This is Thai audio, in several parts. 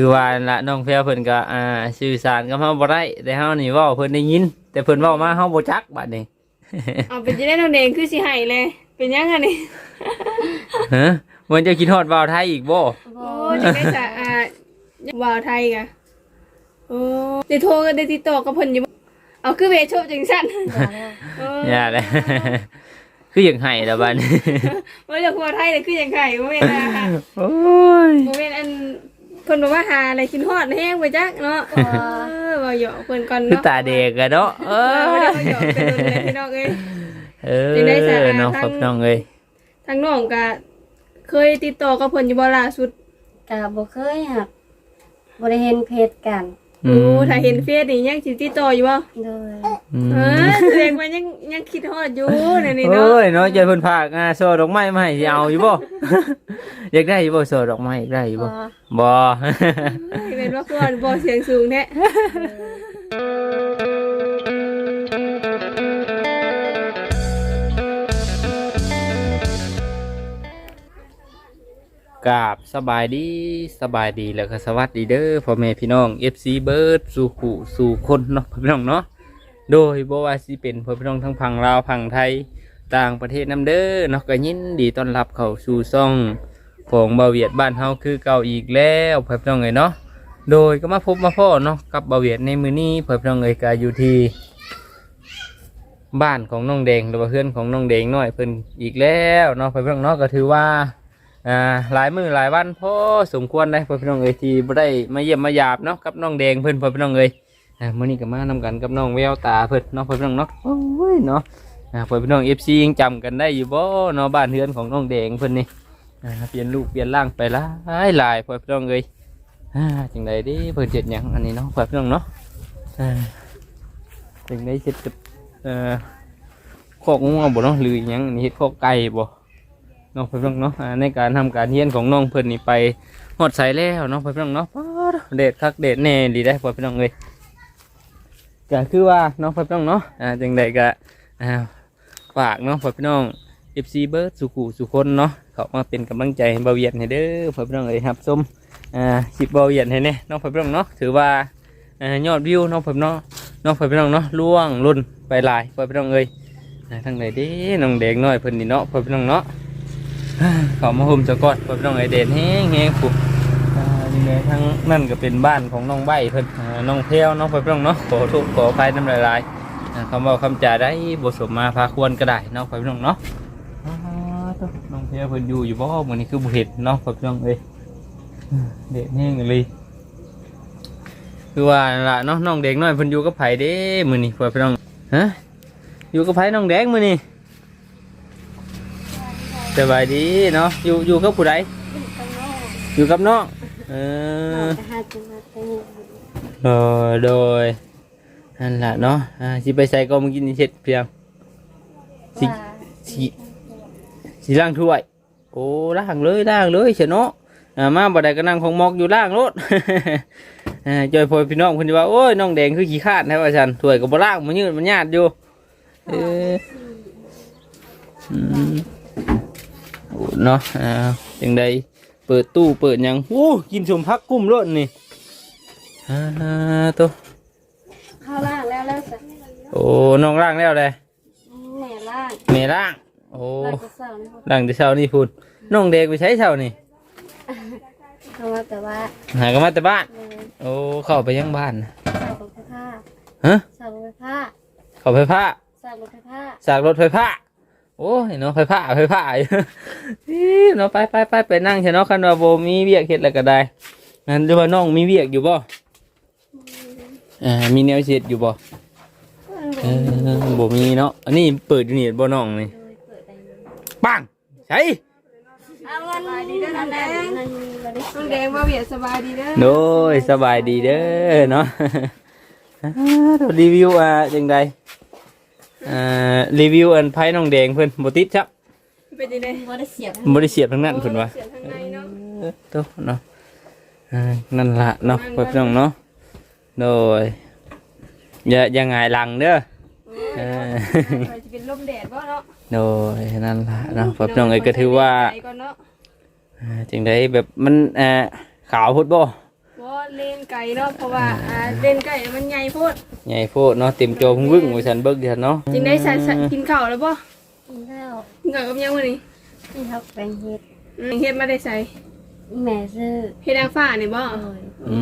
คือว่านั่นละน้องแพรวเพิ่นก็อ่าสื่อสารกับเฮาบ่ได้แต่เฮานี่เว้าเพิ่นได้ยิน แต่เพิ่นเว้ามาเฮาบ่จักบัดนี้ เอาเป็นจะได้น้องแดงคือสิให้เลย เป็นยังไงนี่ฮะมันจะคิดฮอดว่าวไทยอีกบ่โอ้จะได้สะอาดวาวไทยกะโอ้ได้โทรกันได้ติดต่อกับเพิ่นอยู่บ่เอาคือเวชโชบจังซั่นเอออย่าเลยคืออยากให้แล้วบัดนี้ ว่าจากวาวไทยเลยคือยังไงบ่แม่นนะโอ้ยบ่แม่นอัน เพิ่นบอกว่าหาอะไรกินฮอดแห้งไปจักเนาะเออว่าหยอกเพิ่นก่อนคือเนาะตาเด็กอะเนาะเอเอออบ่ได้ว่าหยอกเป็นโดนเลยพี่น้องเอ้ย เอจึงได้สะอาอดน้องทั้งครับน้องเอ้ยทางน้องก็เคยติดต่อกับเพิ่นอยู่บ่ล่าสุด กะบ่เคยหักบ่ได้เห็นเพจกัน โอ้ถ้าเห็นเฟซนี่ยังสิติดต่ออยู่บ่โดยอืมเออแสดงว่ายังยังคิดฮอดอยู่นั่นนี่เนาะโอ้ยเนาะใจเพิ่นพากอ่าโซดอกไม้มาให้สิเอาอยู่บ่ อยากได้อยู่บ่โซดอกไม้อยากได้อยู่บ่บ่บ่เป็นว่าควรบ่เสียงสูงแท้ กราบสบายดีสบายดีแล้วก็สวัสดีเด้อพ่อแม่พี่น้อง FC เบิร์ดสู่ขู่สู่คนเนาะพ่อพี่น้องเนาะโดยบว่าสิเป็นพ่อพี่น้องทั้งพังลาวพังไทยต่างประเทศนํเด้อเนาะก็ยินดีต้อนรับเข้าสู่ซ่องของบาเวียดบ้านเฮาคือเก่าอีกแล้วพ่อพี่น้องเอยเนาะโดยก็มาพบมาพ่อเนาะกับบาเวียดในมือนี้พ่อพี่น้องเอยก็อยู่ที่บ้านของน้องแดงหรือว่าเพื่อนของน้องแดงน้อยเพิ่นอีกแล้วเนาะพ่อพี่น้องเนาะก็ถือว่า อ่าหลายมือหลายวันพอสมควรได้พ่อพี่น้องเอ้ยที่บ่ได้มาเยี่ยมมาหยาบเนาะกับน้องแดงเพิ่นพ่อพี่น้องเอ้ยอ่ามื้อนี้ก็มานำกันกับน้องแววตาเพิ่นเนาะพ่อพี่น้องเนาะโอ้ยเนาะอ่าพ่อพี่น้อง FC ยังจำกันได้อยู่บ่เนาะบ้านเฮือนของน้องแดงเพิ่นนี่อ่าเปลี่ยนลูกเปลี่ยนร่างไปหลายหลายพ่อพี่น้องเอ้ยอ่าจังไดเดิเพิ่นเฮ็ดหยังอันนี้เนาะพ่อพี่น้องเนาะอ่าจังไดเฮ็ดกับเอ่อคอกงัวบ่เนาะหรือหยังอันนี้เฮ็ดคอกไก่บ่ น้องเพื่อนเนาะอ่าในการทำการเฮียนของน้องเพื่อนนี่ไปหอดใสแล้วเนาะเพื่อนเนาะป๊าดเด็ดคักเด็ดแน่ดีได้เพื่อนน้องเลยก็คือว่าน้องเพื่อนเนาะอ่าจังใดก็อ่าฝากเนาะเพื่อนน้อง FC เบิร์ดสุขุสุคนเนาะเขามาเป็นกำลังใจเบาเวียนให้เด้อเพื่อนน้องเลยครับส้มอ่าคลิปเบาเวียนให้เนี่ยน้องเพื่อนเนาะถือว่ายอดวิวน้องเพื่อนเนาะน้องเพื่อนเนาะล่วงรุ่นไปลายเพื่อนน้องเลยอ่าทั้งไหนด้น้องแดงน้อยเพื่อนนี่เนาะเพื่อนน้องเนาะ เขามาห่มจะกอดเพิ่นน้องไอเด่นแห้งแห้งปุ๊บนี่เลยทั้งนั่นก็เป็นบ้านของน้องใบเพิ่นอ่าน้องเพลวน้องเพิ่นน้องเนาะขอทุกขออภัยน้ำลายลายอ่าคำว่าคำจ่าได้บทสมมาพาควรก็ได้น้องเพิ่นน้องเนาะน้องเพลวเพิ่นอยู่อยู่บ่เหมือนนี้คือบ่เห็นเนาะเพิ่นน้องเอ้ยเด็ดแห้งเลยคือว่านั่นล่ะเนาะน้องเด็กน้อยเพิ่นอยู่กับไผเด้มื้อนี้เพิ่นน้องฮะอยู่กับไผน้องแดงมื้อนี้ สบายดีเนาะอยู่อยู่กับผู้ใดอยู่กับน้องเออจะหาจังหวัดไปโดยโดยนั่นแหละเนาะอ่าสิไปใส่ก็มึงกินนี่เช็ดเพียงสิว่าสิสิล้างถ้วยโอ้ล้างเลยล้างเลยเฉยเนาะอ่ามาบ่ได้ก็นั่งของมอกอยู่ล้างรถอ่าจอยพอยพี่น้องเพิ่นสิว่าโอ้ยน้องแดงคือขี้คร้าดแท้ว่าซั่นถ้วยก็บ่ล้างมันยืดมันญาติอยู่เอออืมโอ้ เนาะอ่าจังไดเปิดตู้เปิดหยังโอ้กินชมพักกุ้มรถนี่อ่าตัวเข้าล่างแล้วแล้วสักโอ้น้องล้างแล้วเลยแม่ล่างแม่ล้างโอ้ล่างจะเศร้านี่ล้างแต่เช้านี่พูดน้องเด็กไปใช้เช้านี่เพราะว่าแต่ว่าหากันมาแต่บ้านเออโอ้เข้าไปยังบ้านน่ะสาวรถไฟฟ้าฮะสาวรถไฟฟ้าเข้าไฟฟ้าสาวรถไฟฟ้าสากรถไฟฟ้า โอ้ยเนาะไฟฟ้าไฟฟ้าอยู่อี๋เนาะไปไปไปไปนั่งเถอะเนาะคันว่าโบมีเวียกเฮ็ดแล้วก็ได้นั่นหรือว่าน้องมีเวียกอยู่บ่อ่ามีแนวเช็ดอยู่บ่เออบ่มีเนาะอันนี้เปิดอยู่นี่บ่น้องนี่โดยเปิดไปเลยปังใช่เอาเงินดีเด้อน้องแดงนั่นบ่ได้น้องแดงว่าเวียดสบายดีเด้อโดยสบายดีเด้อเนาะอ่ารีวิวอะจังได อ่ารีวิวอันไพ่น้องแดงเพิ่นบ่ติดครับเป็นยังไงบ่ได้เสียบบ่ได้เสียบทั้งนั้นเพิ่นว่าเสียงทางในเนาะเออโตเนาะอ่านั่นล่ะเนาะเพิ่นพี่น้องเนาะโดยอย่าอย่าหงายหลังเด้อเออจะเป็นลมแดดบ่เนาะโดยนั่นล่ะเนาะเพิ่นพี่น้องเอ้ยก็ถือว่าใจก่อนเนาะอ่าจังไดแบบมันอ่าขาวพุดบ่บ่เล่นไก่เนาะเพราะว่าอ่าเล่นไก่มันใหญ่โพดใหญ่โพดเนาะเต็มโจพุ่งวึ่งว่าซั่นเบิกเดียวเนาะจริงได้ใส่ใส่กินข้าวแล้วบ่กินแล้วกินข้าวกับยังมื้อนี้ที่ทักแปลงเฮ็ดอืมเฮ็ดมาได้ใส่แม่ซื้อเฮ็ดนางฟ้านี่บ่โอ้ยอื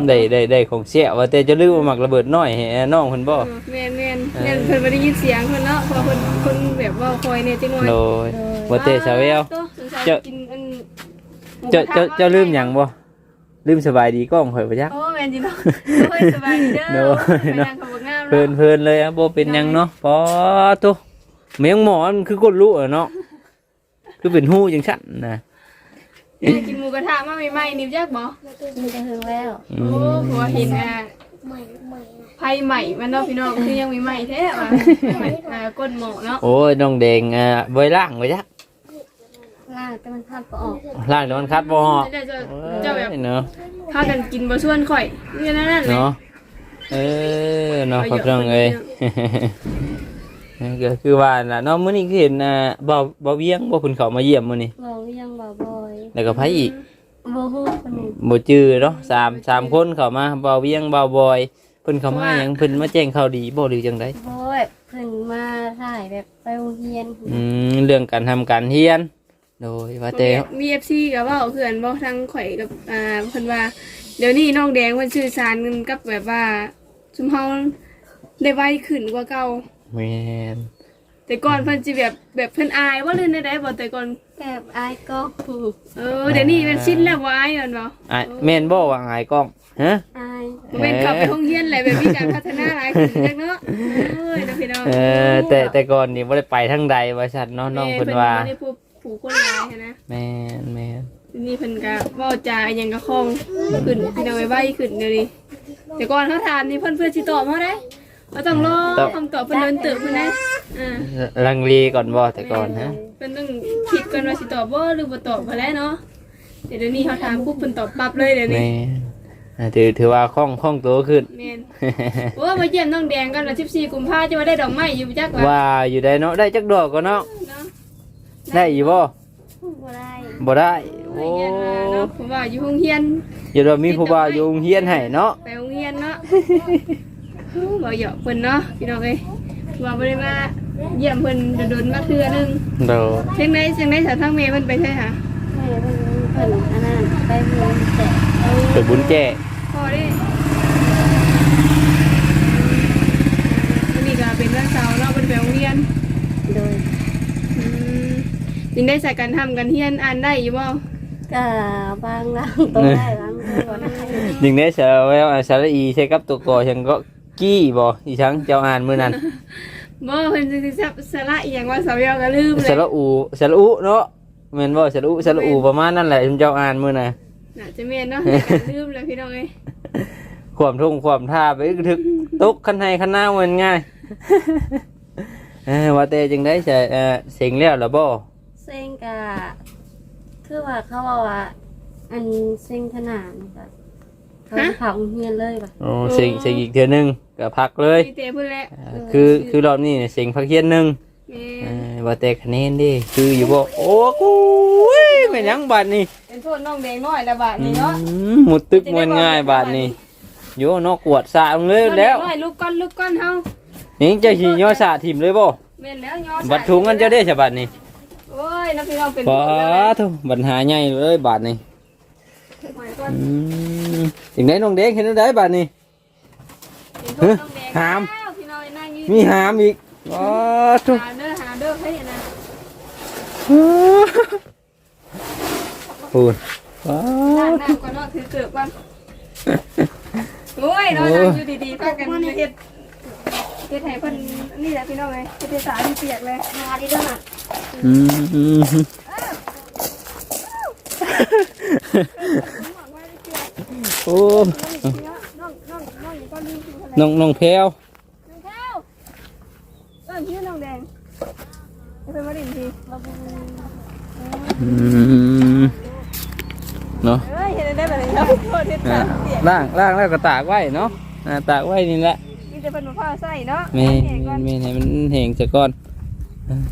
มได้ได้ได้ของเสียว่าแต่จะลืมว่ามักระเบิดน้อยให้น้องเพิ่นบ่เออแม่นแม่นแม่นเพิ่นบ่ได้ยินเสียงเพิ่นเนาะเพราะเพิ่นเพิ่นแบบว่าคอยเนี่ยจังหน่อยโดยบ่เตสาวแววเจ้าเจ้ากินอันหมูเจ้ากระทะเจ้าเจ้าลืมหยังบ่ ลืมสบายดีกล้องข่อยบ่จัก โอ้แม่นจิเนาะโอ้ยสบายดีเด้อโดยไปนั่งกับบักงามเพลินเพลินเลยอะบ่เป็นหยังเนาะปอตุเมียงหมอมันคือกดรู้อะเนาะคือเป็นหู้จังซั่นนะเนาะกินหมูกระทะมาใหม่ๆนี่จักบ่กินจะหึงแล้วอืโอ้มหัวเห็นอะไผ่ใหม่มันเนาะพี่น้องคือยังมีใหม่แท้ว่ะใหม่อ่าก้นหมอเนาะโอ้ยน้องแดงอะไว้ล่างไว้จัก ล่างแต่มันทับก็ออกล่างเดี๋ยวมันคัดบ่ฮอกเจ้าเจ้าเจ้าแบบเอ้ยเนาะพากันกินบ่ส่วนข่อยนี่นั่นนั่นเลยเนาะเออเนาะครับน้องเอ้ยก็คือว่าน่ะเนาะมื้อนี้คือเห็นอ่าบ่าวบ่าวเวียงบ่เพิ่นเข้ามาเยี่ยมมื้อนี้บอกยังบ่บอยแล้วก็ไผอีกบ่ฮู้คนหนึ่งบ่จื้อเนาะสามสามคนเข้ามาบ่าวเวียงบ่าวบอยเพิ่นเข้ามาหยังเพิ่นมาแจ้งข่าวดีบ่หรือจังไดเพราะว่าเพิ่นมาถ่ายแบบไปโรงเรียนอืมเรื่องการทำการเรียน โดยว่าแต่มี FC ก็เว้าเพื่อนบ่ทั้งข่อยกับอ่าเพิ่นว่า เดี๋ยวนี้น้องแดงเพิ่นสื่อสารกันกับแบบว่าซุมเฮาได้ไวขึ้นกว่าเก่าแม่นแต่ก่อนเพิ่นสิแบบแบบเพิ่นอายว่าเล่นได้บ่แต่ก่อนแบบอายก็เออเดี๋ยวนี้มันชินแล้วว่าอายกันบ่อะแม่นบ่ว่าอายกล้องฮะอายบ่แม่นขับไปโรงเรียนอะไรแบบมีการพัฒนาหลายขึ้นจักเนาะเอ้ยนะพี่น้องเออแต่แต่ก่อนนี่บ่ได้ไปทางใดว่าซั่นเนาะน้องเพิ่นว่าแม่เพิ่นบ่ได้ ผู้ผู้คนหลายหั้นนะ แม่นแม่นทีนี่เพิ่นก็เว้าจาอิหยังก็คล่องขึ้นพี่น้องไว้ไวขึ้นเดี๋ยวนี้แต่ก่อนเขาถามนี่เพิ่นเพื่อสิตอบเฮาได้เราต้องรอคำตอบเพิ่นเดินเติบเพิ่นนะอ่าลังเลก่อนบ่แต่ก่อนฮะเพิ่นต้องคิดก่อนว่าสิตอบบ่หรือบ่ตอบบ่แล้วเนาะเดี๋ยวนี้เขาถามปุ๊บเพิ่นตอบปั๊บเลยเดี๋ยวนี้แม่นอะถือถือว่าคล่องคล่องตัวขึ้น แม่นโอ้มาเยี่ยมน้องแดงกันวันที่14กุมภาจะมาได้ดอกไม้อยู่จักว่าว่าอยู่ได้เนาะได้จักดอกก็เนาะเนาะ ได้อยู่บ่บ่ได้บ่ได้ไปโอ้เรียนมาเนาะผมว่าอยู่โรงเรียนอย่าว่ามีผู้บ่าวอยู่โรงเรียนให้เนาะไปโรงเรียนเนาะบ่เหยาะเพิ่นเนาะพี่น้องเอ้ยว่าบ่ได้มาเยี่ยมเพิ่นโดนๆมาเทื่อนึงโดเชียงใดเชียงใดสาวทางเมย์เพิ่นไปใช่ค่ะแม่เพิ่นเพิ่นอันนั้นไปเรียนแต่เปิดบุญแจ้พอได้วันนี้ก็เป็นวันเสาร์เนาะเพิ่นไปโรงเรียน โดย อืม ยังได้ใส่กันทำกันเฮียนอ่านได้อยู่บ่ก็บางล่างตัวได้บางตัวได้ยิงได้เสแววอะสระอีใช่กับตัวกอฉันก็กี้บ่อีชังเจ้าอ่านมื้อนั้นบ่เพิ่นสิซับสระอีหยังว่าสาวยอก็ลืมเลสยระอูสระอุเนาะแม่นบ่สระอุสระอูประมาณนั้นแหละเจ้าอ่านมื้อน่ะน่าจะแม่นเนาะแต่ก็ลืมเลยพี่น้องเอ้ยความทุ่งความท่าไปถึกตกคันให้คันหน้ามันง่ายเออว่าแต่จึงได้ใส่เอ่อเสียงแล้วล่ะบ่ เซ็งก็คือว่าเขาบอกว่า อันเซ็งขนาดก็เขาเผาโรงเรียนเลยป่ะ โอ้เสียงเสียงอีกเทื่อนึงก็พักเลยมีแต่เพิ่นแหละเอ่อคือคือรอบนี้เนี่ยเสียงพักเฮียนหนึงแม่เออว่าแต่คะแนนดิคืออยู่บ่โอ้กูยแม่นหยังบัดนี้เป็นโทษน้องแดงน้อยละบาดนี้เนาะอืมหมุดตึกมวนง่ายบาดนี้โยนอกกวดสาลงเลยแล้วน้องดงน้อยลูกก้อนลูกก้อนเฮานี่เจ้าสิย่อสาทิมเลยบ่แม่นแล้วยอบัดทุงกันเจ้าได้ฉบัดนี้โอ้ยน้องพี่น้องเป็นปาโทษแล้วทุปัญหาใหญ่เลยบาดนี้หมายก่อนอืมจังไดน้องเด็กเห็นได้บาดนี้เป็นโทษน้องแดงหามแล้วพี่น้องนั่งอยู่มีหามอีกปาทุหาเด้อหาเด้อเฮ้ยนะปูนปาล้างทุน้ำก่อนเนาะถือเกือบก่อนโอ้ยเนาะนั่งอยู่ดีๆพากันเฮ็ด เฮ็ดให้เพิ่นนี่แหละพี่น้องเอ้ยเฮ็ดให้สารเปียกเลยมาดีด้วยนะอืมโอ้น้องน้องน้องอยู่ก็ลืมอยู่ทะเลน้องน้องแพรวน้องข้าเออพี่น้องแดงเอาไปมาดินทีอืมเนาะเอ้ยเห็นได้แบบนี้เนาะโทษเฮ็ดอ่าสามเปียก ล่างล่างแล้วก็ตากไว้เนาะอ่าตากไว้นี่แหละ มีแต่เพิ่นมาพาใส่เนาะแม่นเห็นก่อนแม่นให้มันแห้งซะก่อน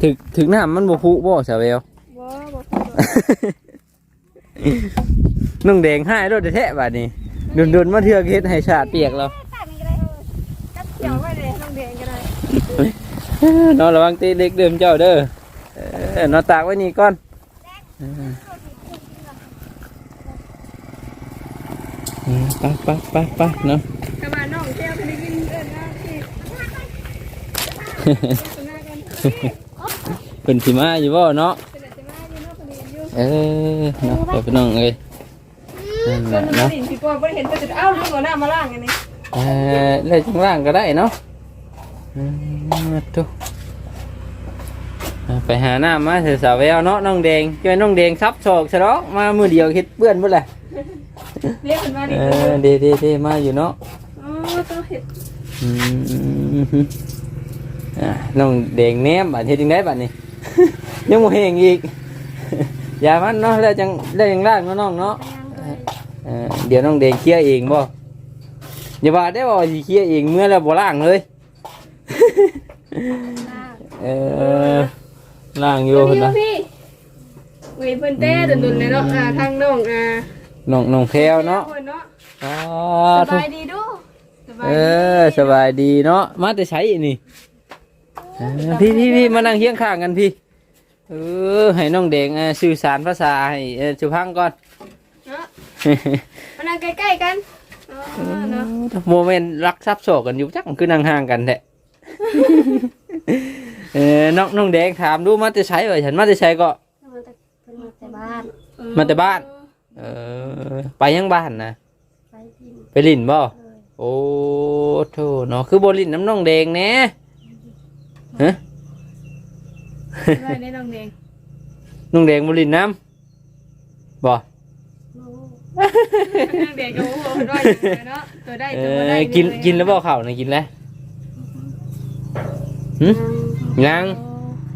ถึกถึกน้ำมันบ่พุบ่สาวแวว บ่บ่พูดนุ่งแดงให้รถแท้ๆบาดนี้เอดุนๆมาเทือกเฮ็ดให้ชาติเปียกแล้วเดี๋ยวไว้เลยน้องแดงก็ได้นอนระวังตีเด็กเดิมเจ้าเด้อเออนอนตากไว้นี่ก่อนเออเออไปไปไปไปเนาะ กระบาน้องแก้วคนนี้กินเอิญนะพี่ เป็นสิมาอยู่บ่เนาะเป็นอะไรมาอยู่เนาะคนนี้อยู่เออเนาะไปพี่น้องเอ้ยนั่นแหเพิ่ละนมาเนาะเห็นพี่ปอบ่ได้เห็นเพิ่นจะเอ้าลืมเอาหน้ามาล้างอันนี้เออเล่นข้างล่างก็ได้เนาะอืมทุกไปหาหน้ามาเถอะสาวแววเนาะน้องแดงช่วยน้องแดงซับโศกซะเนาะมามือเดียวเฮ็ดเปื้อนหมดเลยเรียกเพิ่นมาดิเออเดีดีดีมาอยู่เนาะอ๋อต้องเห็ดอืมอะ น้องแดงแนมบัดเฮ็ดจังไดบัดนี้ ยังบ่เฮงอีก อย่ามันเนาะแล้วจังแล้วจังล่างเนาะน้องเนาะเออเดี๋ยวน้องเดงเคลียร์เองบ่อย่าว่าได้บ่ว่าสิเคลียร์เองเมื่อแล้วบ่ล้างเลย เออล้างอยู่พี่พุ่นนะพี่เว้ยเพิ่นเต้ดุนๆเลยเนาะอ่าทางน้องอ่าน้องน้องแพรวเนาะพิ่เนาะอ๋อสบายดีดูสบายเอดีอสบายดีเนาะมาแต่ใช้นี่เออพี่พี่พี่มานั่งเคียงข้างกันพี่ เออ ให้น้องเดงเอ่อสื่อสารภาษาให้เอ่อสุพังก่อน เนาะมานั่งใกล้ๆกันอ๋อเนาะโมเมนต์รักทรัพย์โศกกันอยู่จักคือนั่งห่างกันแท้เออน้องน้องแดงถามดูมาแต่ใช้ไว้ฉันมาแต่ใช้ก็เพิ่นมาแต่เพิ่นมาแต่บ้านมาแต่บ้าน เออไปยังบ้านนะไปดินไปลินบ่ เลยโอ้โถเนาะคือบ่ลินน้ำน้องแดงแหน่ ฮะสบายได้น้องแดงน้องแดงบ่ลินน้ำบ่โอ้น้องแดงก็โอ้โหเพิ่นว่าอย่างไรเนาะตัวได้เอตัวบ่อได้กินกินแล้วบ่ข้าวนะกินแล้วหึยัง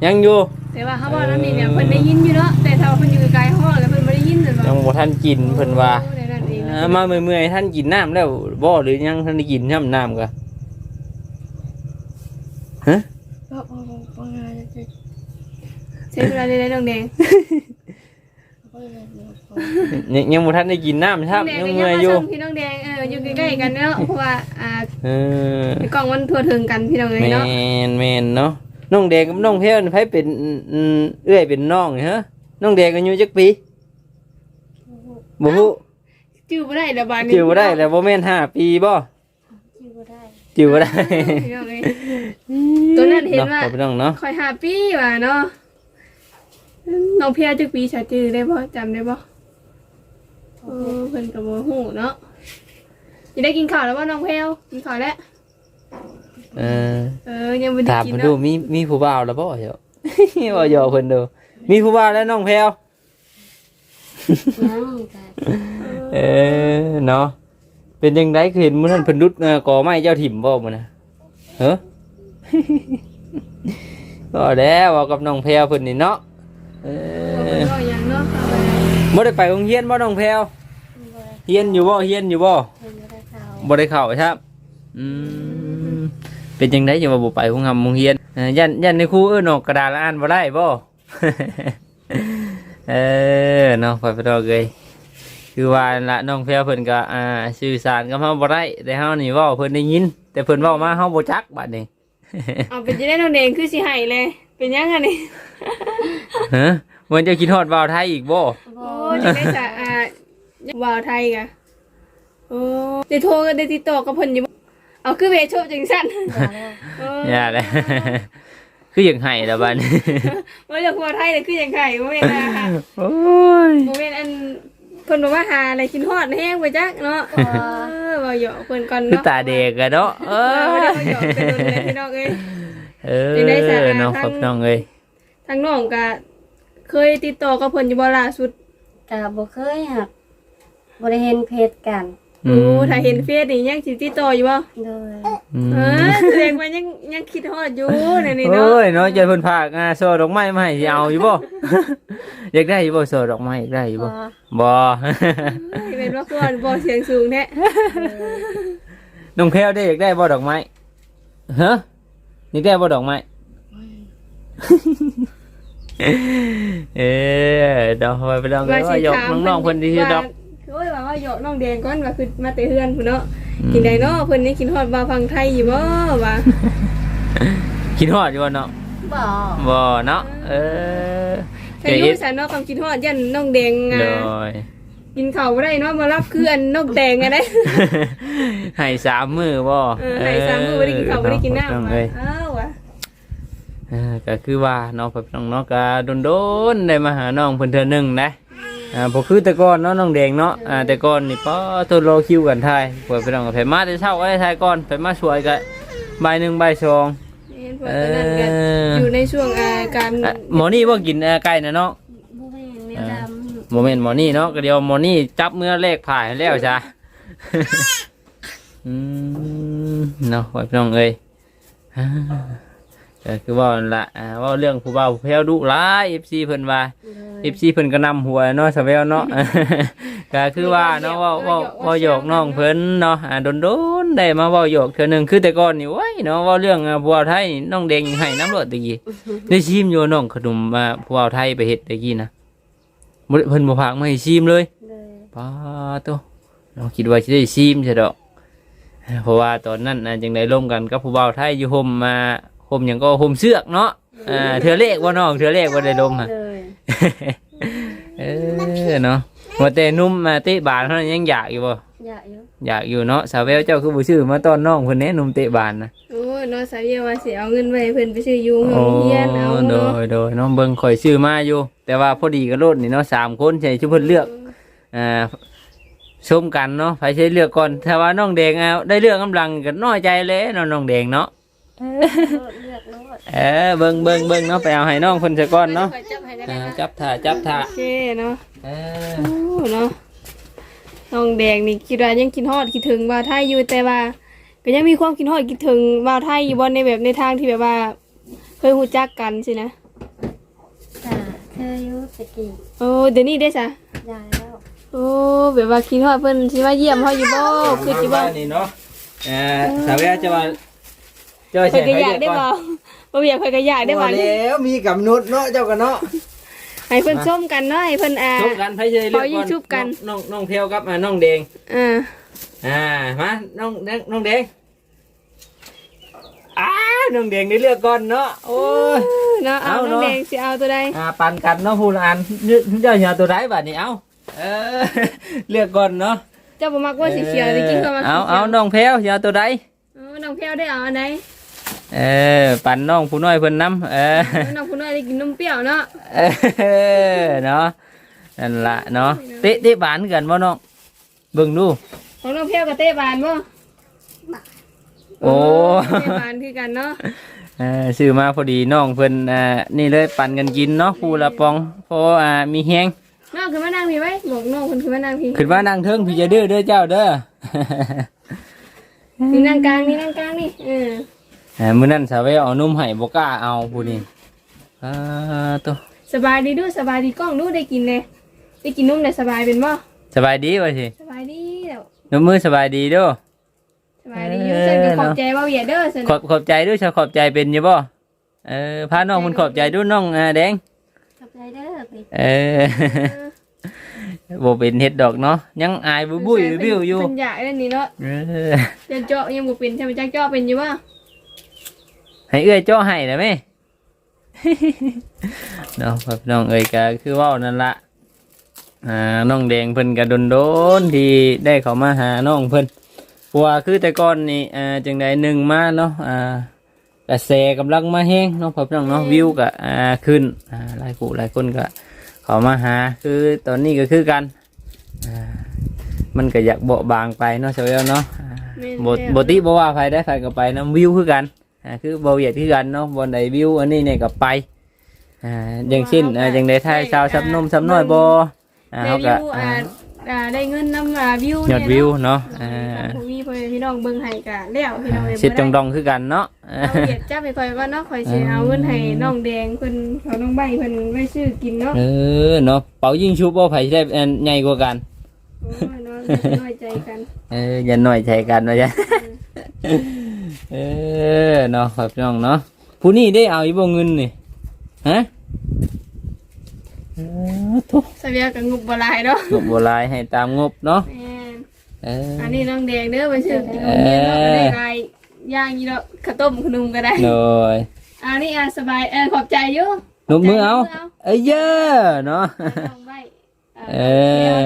ยังอยู่แต่ว่าเขาบอกนั่นนี่เนี่ยเพิ่นได้ยินอยู่เนาะแต่ถ้าว่าเพิ่นอยู่ไกลๆห้องแล้วเพิ่นบ่ได้ยินเลยว่ายังบ่ทันกินเพิ่นว่า โอ้ได้นั่นเองอ่ามาเมื่อยๆท่านกินน้ำแล้วบ่หรือยังท่านได้กินน้ำน้ำก็ฮะ บอกบอ กบอกบอกงานจะใช้เวลาได้น้องแดงกเลยเดี๋ยวพอยังยังบ่ทันได้กินน้ำครับน้องแดงยังก็เมื่อยมาอยู่ส่งพี่น้องแดงเอออยู่ใกล้ๆกันเนาะเพราะว่าอ่าเออในกล่องมันทั่วถึงกันพี่น้องเอ้แมยเนาะนแมนเนาะน้องแดงกับน้องเพลนไผเป็นอืมเอื้อยเป็นน้องนี่ฮะน้องแดงอายุจักปีบ่ฮู้จื้อบ่ได้แล้วบาดนี้จิ๋วบ่ได้แล้วบ่แม่นห้าปีบ่คิวบ่ได้ จิ๋วบ่ได้ พี่น้องเอ้ย ตัวนั้นเห็นว่าเนาะพี่น้องเนาะคอยหาปี้ว่ะเนาะน้องเพียจักปีชาจื้อได้บ่จำได้บ่โอ้เพิ่นก็บ่ฮู้เนาะสิได้กินข้าวแล้วบ่น้องเพลกินข้าวแล้วเออเออยังบ่ได้ถามกินเพิ่นดูเนาะมีมีผู้บ่าวแล้วบ่เดี๋ยวบ่ยอเพิ่นดูมีผู้บ่าวแล้วน้องแพลวยังแต่เออเนาะเป็นยังไงคือเห็นมื้อนั้นเพิ่นดุดเอ่อกอไม้เจ้าถิ่มบ่มื้อน่ะเฮ้อ ก็แล้วเว้ากับน้องแพลวเพิ่นนี่เนาะเอบ่เป็อบ่หยังเนาะบ่ได้ไปโรงเรียนบ่น้องแพลวเรียนอยู่บ่เรียนอยู่บ่บ่ได้เข้าครับอืมเป็นจังได๋จะว่าบ่ไปโรงงำโรงเรียนยันยันในครูเอิ้นอกกระดาษล้วอ่านบ่ได้บ่เออเนาะไปไปดอกเลยคือว่าละน้องแพรวเพิ่นก็อ่าสื่อสารกับเฮาบ่ได้แต่เฮานี่เว้าเพิ่นได้ยิน แต่เพิ่นเว้ามาเฮาบ่จักบัดนี้ เอาเป็นจะได้น้องแดงคือสิให้เลย เป็นยังไงนี่ฮะมันจะคิดฮอดว่าวไทยอีกบ่บ่โอ้จะได้จะอ่าว่าวไทยกะโอ้ได้โทรกันได้ติดต่อกับเพิ่นอยู่บ่เอาคือเวชโชบจังซั่นอย่าแล้วเอออย่าเลยคืออยากให้แล้วบัดนี้ว่าจากว่าวไทยเลยคือจังไข่บ่แม่นอะค่ะโอ้ยบ่แม่นอันเพิ่นบอกว่าหาอะไรกินฮอดแห้งไปจักเนาะเออบ่เหยาะเพิ่นก่อนคือเนาะตาเด็กอะเนาะเอเอออบ่ได้บ่เหยาะเป็นโดนเลยพี่น้องเอ้ย เอเป็นได้สาอระเนาะทั้งครับน้องเอ้ยทางน้องก็เคยติดต่อกับเพิ่นอยู่บ่ล่าสุดก็บ่เคยหักบ่ได้เห็นเพจกัน โอ้ถ้าเห็นเฟซนี่ยังสิติดต่ออยู่บ่โดยอืมเออแสดงว่ายังยังคิดฮอดอยู่ในนี่เนาะโอ้ยเนาะจะเพิ่นพากอ่าโซดอกไม้มาให้สิเอาอยู่บ่ อยากได้อยู่บ่โซดอกไม้อยากได้อยู่บ่บ่บ่เป็นว่าก่อนบ่เสียงสูงแท้น้องแพรวได้อยากได้บ่ดอกไม้ฮะอยากได้บ่ดอกไม้ เออเดอกไปไปลองเลยว่าหยอกน้องๆเพิ่นดีๆดอกคือ โอ้ยว่าว่าหยอกน้องแดงก่อนว่าคือมาแต่เฮือนพุ่นเนาะกินได้เนาะเพิ่นนี่กินฮอดบ่าวฟังไทยอยู่บ่ว่าคิดฮอดอยู่บ่เนาะบ่บ่เนาะเออแต่อยูสันเนาะความกินฮอดยันน้องแดงโดอะยกินข้าวบ่ได้เนาะมารับคืออันน้องแดงไงได้ให้สามมือบ่เออให้สามมื้อบ่ได้กินข้าวบ่ได้กินน้ำเอว่ะออ้าวว่ะเออก็คือว่าน้องเพิ่นน้องเนาะก็โดนๆได้มาหาน้องเพิ่นเทื่อหนึงนะ อ่าบ่คือแต่ก่อนเนาะน้องแดงเนาะอ่าแต่ก่อนนี่ป้อตัวรอคิวกันทายเพิ่นไปน้องก็ไปมาแต่เช้าก็ได้ทายก่อนไปมาสวยก็บ่ายหนึ่งบ่ายสอง เห็นพวกตอนนั้นก็อยู่ในช่วงอ่าการอะหมอนี่บ่กินอ่าไก่นะเนาะบ่แม่นแมวดำโมเมนต์หมอนี่เนาะก็เดียวหมอนี่จับเมื่อเลขผ่ายแล้วจ้ะ อืมเนาะว่าพี่น้องเอ้ยอ่า ก็คือว่านั่นละอ่าเว่าเรื่องผู้บ่าวผู้แพ้วดุร้ายเอฟซีเพิ่นว่าเลยเอฟซีเพิ่นก็นำหัวเนาะสะเวลเนาะ ก็คือว่าเนาะเว่าเว่าเว่าหยอกน้องเพิ่นเนาะอ่าโดนๆได้มาเว้าหยอกเทื่อหนึงคือแต่ก่อนนี่โว้ยเนาะเว้าเรื่องอ่าผู้บ่าวไทยนี่น้องแดงให้น้ำรดตะกี้ ได้ชิมอยู่น้องขนมมาผู้บ่าวไทยไปเฮ็ดตะกี้นะบ่ได้เพิ่นบ่พากมาให้ชิมเลย เลยป้าตัวเราคิดว่าจะได้ซีมใช่ดอก เพราะว่าตอนนั้นนะจึงได้ร่วมกันกับผู้บ่าวไทยอยู่ห่มมา ห่มอย่างก็ห่มเสือกเนาะอ่าเถือเลขว่าน้องเถือเลขว่าได้ร่มฮะ เลยเออเนาะว่าแต่นุ่มมาเตะบานเท่านั้นยังอยากอยู่บ่อยากอยู่อยากอยู่เนาะสาวแววเจ้าคือบ่ชื่อมาตอนน้องเพิ่นแหน่นุ่มเตะบานนะโอ้ยเนาะสาวเดียวว่าสิเอาเงินไว้ให้เพิ่นไปซื้อยุงโอ้เฮียนเอาโดเนาะยโดยน้องเบิ่งข่อยชื่อมาอยู่ แต่ว่าพอดีกับรถนี่เนาะสามคนใช่ชุเพิ่นเลือกอ่าชมกันเนาะใครใช้เลือกก่อนถ้าว่าน้องแดงเอาได้เลือกกำลังก็น้อยใจเลยเนาะน้องแดงเนาะโลด เลือกโลดเออเบิ่งเบิ่งเบิ่งเนาะไปเอาให้น้องเพิ่นซะก่อนเนาะคอยจับให้ก็อ่าได้นะจับท่าจับท่าโอเคเนาะเออโอ้เนาะน้องแดงนี่คิดว่ายังกินฮอดคิดถึงบ่าวไทยอยู่แต่ว่าก็ยังมีความคิดฮอดคิดถึงบ่าวไทยอยู่บ่ในแบบในทางที่แบบว่า เคยรู้จักกันสินะจ้าเธออยู่สกีโอ้เดี๋ยวนี้ได้ซะยายแล้วโอ้แบบว่าคิดฮอดเพิ่นสิมาเยี่ยมเฮาอยู่บ่คือสิบ่นี่เนาะเออสาวแววจะว่า เจ้าข่ใส่อยก็ให้อยากเลืได้อกก่บ่อนบ่อยากข่อยก็อยากได้บ่แล้วมีกำหนดเนาะเจ้าก็เนาะให้เพิ่นชมกันเนาะให้เพิ่นอ่าชมกันให้ใช้เลือกขอยิ่ก่องนชุบกันน้องน้องเพียวกับอ่าน้องแดงอ่าอ่ามาน้องแดงน้องแดงอ้าน้องแดงได้เลือกก่อนเนาะโอ้ยเนาะเอาเอาน้องเนาะแดงสิเอาตัวใดอ่าปันกันเนาะผู้ละอันนึกเจ้าอย่าตัวใดบัดนี้เอาเออเลือกก่อนเนาะเจ้าบ่มักว่าสีเขียวหรือกินก็มักสีเอาเขีเอายวน้องแพรวอย่าตัวใดเอาน้องแพรวได้เอาอันใด เออปันน้องผู้น้อยเพิ่นนํเออน้องผู้น้อยได้กินนมเปรี้ยวเนาะเออเนาะนั่นละเนาะเตะเตะบานกันบ่น้องเบิ่งดูของน้องแพรวกับเต้บานบ่โอ้เต้บานคือกันเนาะเออซื้อมาพอดีน้องเพิ่นอ่านี่เลยปันกันกินเนาะผู้ละปองเพราะอ่ามีแฮงน้องขึ้นมานั่งพี่ไว้บอกน้องคนขึ้นมานั่งพี่ขึ้นมานั่งเทิงพี่จะเด้อเด้อเจ้าเด้อนี่นั่งกลางนี่นั่งกลางนี่เออเออ มื้อนั้นสาวแววเอานุ่มให้บ่กล้าเอาผู้นี้อ่าตัวสบายดีดูสบายดีกล้องดูได้กินเลยได้กินนมได้สบายเป็นบ่สบายดีวะสิสบายดีแล้วน้ำมือสบายดีเด้อสบายดีอยู่เออเส้นก็ขอบเนาะใจเบาเหยียดเด้อเส้นขอบขอบใจด้วยชาวขอบใจเป็นอยู่บ่เออพาน้องมันขอบใจด้วยน้องอ่าแดงขอบใจเด้อพี่เออบ่เป็นเฮ็ดดอกเนาะยังอายบุยบุยวิวอยู่เพิ่นอยากเล่นนี่เนาะเออเดินเจาะยังบ่เป็นใช่ไหมจักเจาะเป็นอยู่บ่ ให้เอื้อยเจ้าให้ได้ไหมเนาะครับน้องเอ้ยก็คือเว้านั่นละอ่าน้องแดงเพิ่นก็โดนๆที่ได้เข้ามาหาน้องเพิ่นเพราะว่าคือแต่ก่อนนี่อ่าจังใดหนึ่งมาเนาะอ่ากระแสกำลังมาแห้งเนาะพ่อพี่น้องเนาะวิวก็อ่าขึ้นอ่าหลายผู้หลายคนก็เข้ามาหาคือตอนนี้ก็คือกันอ่ามันก็อยากเบาบางไปเนาะเฉยๆเนาะอ่าแม่นบทแล้วบทที่บอกว่าใครได้ใครก็ไปน้ำวิวคือกัน อ่าคือเบาเหยียดคือกันเนาะบนใดวิวอันนี้เนี่ยก็ไปอ่าอย่างเช่นอ่าอย่างใดไทยชาวซับนมซับน้อยบอ่าได้เขาวิก็วอ่าอ่าได้เงินนำอ่าวิวยอดวิวเนาะอ่าผู้มีพ่อแม่พี่น้องเบิ่งให้กะแล้วพี่น้องเอ้ยชิดจบ่งได้ดองคือกันเนาะอ่า เอาเหยียดจับไปคอยว่าเนาะคอยสิเอาเงินให้น้องแดงเพิ่นเขาน้องใบเพิ่นไว้ซื้อกินเนาะเออเนาะเป่ายิงชุบว่าไผสิได้อันใหญ่กว่ากัน โอ้ยเนาะอย่าน้อยใจกัน เอออย่าหน่อยใจกันว่าจ้ะ เออเนาะครับพี่น้องเนาะผู้นี้ได้เอาอีบ่เงินนี่ฮะเออทุกสเวียกับงบบ่หลายเนาะงบบัวลายให้ตามงบเนาะแม่นเอออันนี้น้องแดงเด้อไปซื้อกินโรงเรียนเนาะก็ได้หลายอย่างอีเนาะข้าวต้มขนมก็ได้โดยอันนี้อะสบายเออขอบใจอยู่หนุมือเอาเอ้ยเยอะเนาะน้องใบเออ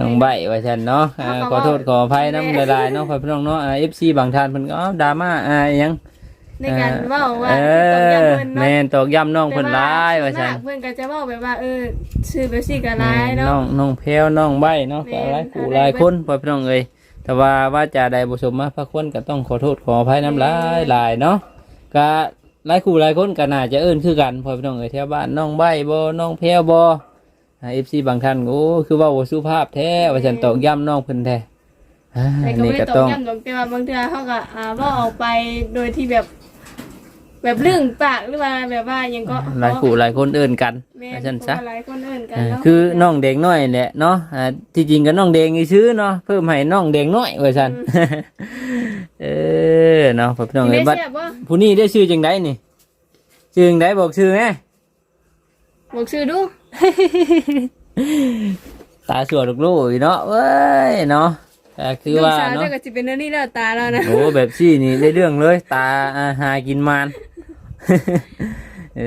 น้องใบว่าฉันเนาะอ่าขอโทษขออภัยน้ำละลายๆเนาะขอพี่น้องเนาะอ่า FC บางท่านเพิ่นก็อ้าวดราม่าอ่าอิหยังในการเว้าว่าเอต้มอยำเพิ่นแม่เนาะนตอกย้ำน้องเพิ่นร้ายว่าฉัน เพิ่นก็จะเว้าแบบว่าเออชื่อแบบซี่ก็ร้ายเนาะน้องน้องแพรวน้องใบเนาะแม่ก็นหลายผู้หลายคนพอพี่น้องเอ้ยแต่ว่าว่าจะใดบ่สมมาพระคนก็ต้องขอโทษขออภัยน้ำหลายหลายเนาะก็หลายคู่หลายคนก็น่าจะเอิ้นคือกันพอพี่น้องเอ้ยแถวบ้านน้องใบบ่น้องแพรวบ่ อ่า FC บางท่านก็โอ้คือเว่าบ่สุภาพแท้ว่าฉันตอกย้ำน้องเพิ่นแท้อ่าแต่ก็นี่ไม่ได้ก็ตต้ออกงย้ำหรอกแต่ว่าบางเทื่อเขาก็อ่าเว่าออกไปโดยที่แบบ แบบเรื่องปากหรือว่าแบบว่าหยังก็หลายคู่หลายคนเอิ้นกันแม่ว่าฉันนซะหลายคนเอิ้นกันอ่าเนาะคือน้องเด็กน้อยแหละเนาะอ่าที่จริงก็น้องเด็กนี่ชื่อเนาะเพิ่มให้น้องเด็กน้อยว่าซั่นเออเนาะพี่น้องได้เอ้ยบัดเสียบบ่ผู้นี้ได้ชื่อจังไดนี่ชื่อจังไดบอกชื่อแม่บอกชื่อดู ตาสวยลูกลูกอีเนาะเว้ยเนาะก็คือลูกว่าสาวเนาะเจ้าก็สิเป็นอันนี้แล้วตาแล้วนะโอ้แบบซี่นี่ได้เรื่องเลย ตาอาหากินมานเอ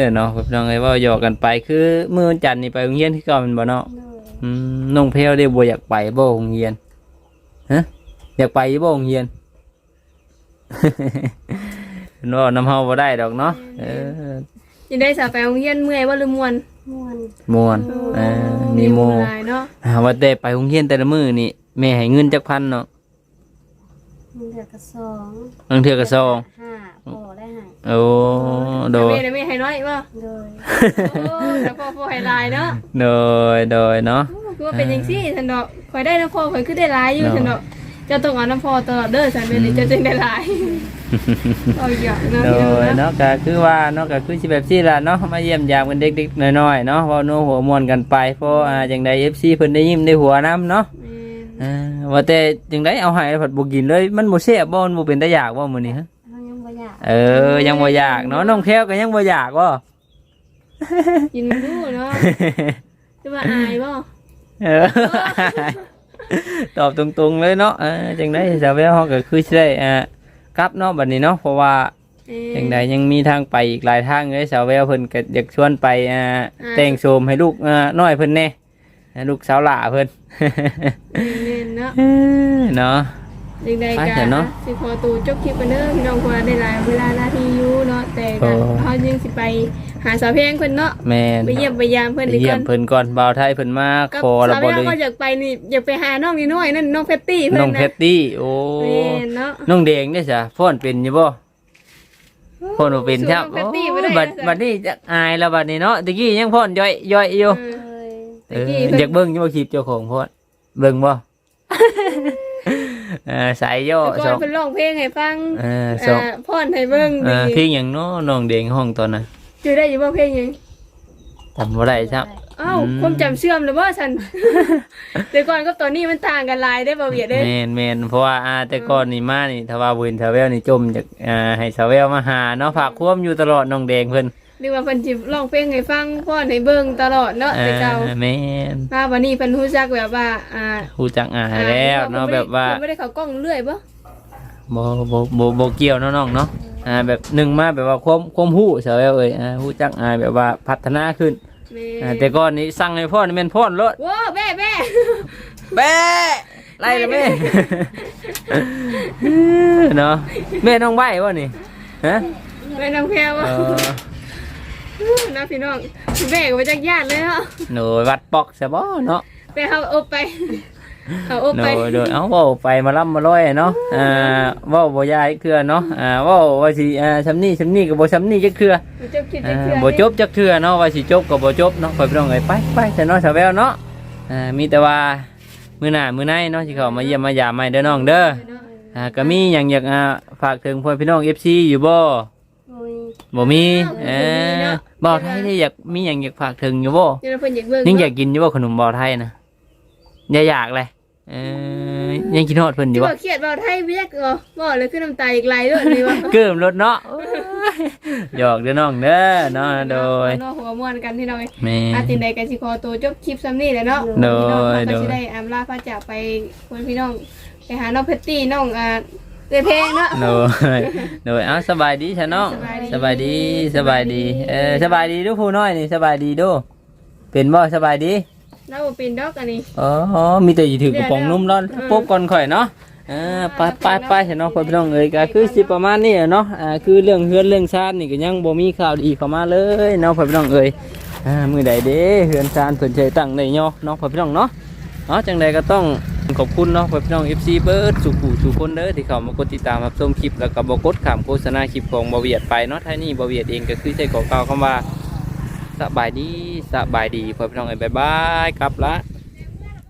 อเนาะพี่น้องเอ้ยเว่าหยอกกันไปคือมื้อวันจันทร์นี่ไปโรงเรียนที่เก่าแมันบ่เนาะโดยอืมน้องเพลได้บ่อยากไปบ่โรงเรียนฮะอยากไปบ่โรงเรียนเพิ่นว่าน้ำเฮาบ่ได้ดอกเนาะเออยังได้สาวไปโรงเรียนเมื่อยบ่หรือม่วน ม่วนม่วนเออมีโมหลายเนาะอ่าว่าแต่ไปโรงเรียนแต่ละมื้อนี่แม่ให้เงินจักพันเนาะมันเดือกกระสองบางเทื่อก็ซองห้าพอได้ให้โอ้โดย แม่ได้แม่ให้น้อยบ่โดยโอ้แต่พ่อพ่อให้หลายเนาะโดยโดยเนาะ โอ้คือว่าเป็นจังซี่ซั่นดอกข่อยได้น้ำพ่อข่อยคือได้หลายอยู่เนาะซั่นดอกเจ้าต้องเอาน้ำพ่อตลอดเด้อซั่นเด้อนี่เจ้าจึงได้หลายเอาอีกอย่างเนาะโดพี่น้องยเนาะเนาะก็คือว่าเนาะก็คือสิแบบซี่ล่ะเนาะมาเยี่ยมยามกันเด็กๆน้อยๆเนาะเว้าโน้หัวม่วนกันไปเพราะอ่าจังใด FC เพิ่นได้ยิ้มได้หัวนํเนาะแม่นอ่าว่าแต่จังไดเอาให้ผัดบ่กินเลยมันบ่แซ่บบ่มันบ่เป็นตาอยากบ่มื้อนี้ฮะเขายังบ่อยากเออยังบ่อยากเนาะน้องแพรวก็ยังบ่อยากบ่ กินดูเนาะจะว่าอายบ่ เออ ตอบตรงๆเลยเนาะเออจังไดสาวแววเฮาก็คือสิได้อ่ากลับเนาะบัดนี้เนาะเพราะว่าเอ้ยจังใดยังมีทางไปอีกหลายทางเลยสาวแววเพิ่นก็อยากชวนไปอ่าอ่าแต่งโฉมให้ลูกอ่าน้อยเพิ่นแน่ให้ลูกสาวหล่าเพิ่นแม่นๆเนาะเนาะยังไงไปกัเถอะนเนาะสิขอตูจบคลิปกันเด้อพี่น้องเพราะว่าได้หลายเวลาหน้าที่อยู่เนาะแต่ก็โอ้เขายังสิไป หาสาวเพลงเพิ่นเนาะแม่นไปเยี่ยมไปยามเพิ่นไปอีกเยี่ยก่อมนเพิ่นก่อนบ่าวไทยเพิ่นมากับขอแล้วสาวบ่เพลเลงยก็อยากไปนี่อยากไปหาน้องนี่น้อยนั่นน้องแพตตี้เพิ่นน้องนะเพตตี้โอ้แม่นเนาะ น้องแดงเนี่ยจ้ะฟ้อนเป็นอยู่บ่ฟ้อนบ่เป็นครับสู้น้องแพตตี้โอ้บ่ได้บัดนะจ๊ะ บัดนี้จะอายแล้วบัดนี้เนาะตะกี้ยังฟ้อนย่อยย่อยอยู่ เออเลยเอตะอกี้เพิ่นอยากเบิ่งอยู่บ่คลิปเจ้าของฟ้อนเบิ่งบ่ เออสายย่อแต่สก่ออนงเพิ่นร้องเพลงให้ฟังเออสองอ่าพรให้เบิ่งเอดีอเพลงหยังเนาะน้องแดงห้องตอนน่ะ จือได้อยู่บ่เพลงหยังจำบ่ได้ครับอ้าวอืม ความจำเชื่อมหรือบ่ฉัน แต่ก่อนกับตอนนี้มันต่างกันหลายได้อบ่เวียดเด้อ แม่นแม่นเพราะว่าอ่าแต่ก่อนนี่มานี่ถ้าว่าบ่เห็นสาวแววนี่จมจากอ่าให้สาวแววมาหาเนาะฝากความอยู่ตลอดน้องแดงเพิ่นหรือว่าเพิ่นสิร้องเพลงให้ฟังพรให้เบิ่งตลอดเนาะเอแต่เก่าอแม่นมาวันนี้เพิ่นรู้จักแบบว่า อ่าฮู้จักอายแล้วเนาะแบบว่าเพิ่นบ่ได้เข้ากล้องเรื่อยบ่ บ่บ่บ่บ่เกี่ยวเนาะน้องเนาะอ่าแบบหนึ่งมาแบบว่าความความฮู้สาวแววเอ้ยอ่าฮู้จักอายแบบว่าพัฒนาขึ้นแม่อ่าแต่ก่อนนี่สั่งให้พ่อนี่แม่นพ่อนรถว้าแม่แม่แม่ไล่ละแม่เนาะแม่น้องใบวะนี่ฮะแม่น้องแพรวเอว่าอนะพี่น้องแม่ก็บ่จักญาติเลยเนาะหนูวัดปอกซะบ่เนาะไปเฮาอบไป เอาอบโดไปยโดยเอาเว้าไปมาล่ำมาร้อยเนาะอ่าเว้าบ่ยายเคือเนาะอ่าเว้าว่าสิอ่าซำนี้ซำนี้ก็บ่ซำนี้จักเทื่อบ่จบคลิปอ่าจักเทื่อบ่จบจักเทื่อเนาะว่าสิจบก็บ่จบเนาะไปพี่น้องเอ้ยไปไปแต่น้อยสาวแววเนาะอ่ามีแต่ว่ามื้อหน้ามื้อในเนาะสิเข้ามาเยี่ยมมายามใหม่เด้อน้องเด้อเนาะอ่าก็มีหยังอยากอ่าฝากถึงพ่อพี่น้อง FC อยู่บ่มุยบ่มีเออบ่าวไทยนี่อยากมีหยังอยากฝากถึงอยู่บ่เดี๋ยวเพิ่นอยากเบิ่งยังเนาะอยากกินอยู่บ่ขนมบ่าวไทยนะ อย่าอยากเลยเอ้ยยังกินฮอดเพิ่นอที่ยู่บบ่อกเครียดบอกไทยเรียกเหรอบอกเลยขึ้นน้ำตาอีกไหลด้วยนี่วะเกิมรถเนาะโอ้ยหยอกเด้อน้องเด้อเนาะโดยเนาะหัวม่วนกันที่น้อยแม่ อาตินใดกันสิขอตัวจบคลิปซ้ำนี่แหละเนาะโดยพี่น้องโดก็ยสิได้อำลาพระจากไปคนพี่น้องไปหาน้องเพตตี้น้องอ่าเตยเพลงเนาะ โดยโดยเอาสบายดีชะน้องสสบาบายยดี ดีสบายดีเออสบายดีทุกผู้น้อยนี่สบายดีเดูเป็นบ่สบายดี เราบ่เป็นดอกอันนี้ อ๋อ มีแต่อยู่ถือกระป๋องนุ่มร้อนเดี๋ยวปุ๊บก่อนข่อยเนาะอ่าไปไปไปชะน้องพ่อพี่น้องเอ้ยก็คือสิประมาณนี้อะเนาะอ่าคือเรื่องเฮือนเรื่องชาตินี่ก็ยังบ่มีข่าวดีเข้ามาเลยเนาะพ่อพี่น้องเอ้ยอ่ามื้อใดเด้เฮือนชาติเพิ่นใจตั้งได้ย่อเนาะพ่อพี่น้องเนาะเนาะจังใดก็ต้องขอบคุณเนาะพี่น้อง FC เบิร์ดสุขูสุคนเด้อที่เข้ามากดติดตามรับชมคลิปแล้วก็บ่กดขามโฆษณาคลิปของบ่เวียดไปเนาะท่านี่บ่เวียดเองก็คือใช้ขอเก่าคำว่า สบายดีสบายดีพี่น้องเอ้ยบายบายกลับละ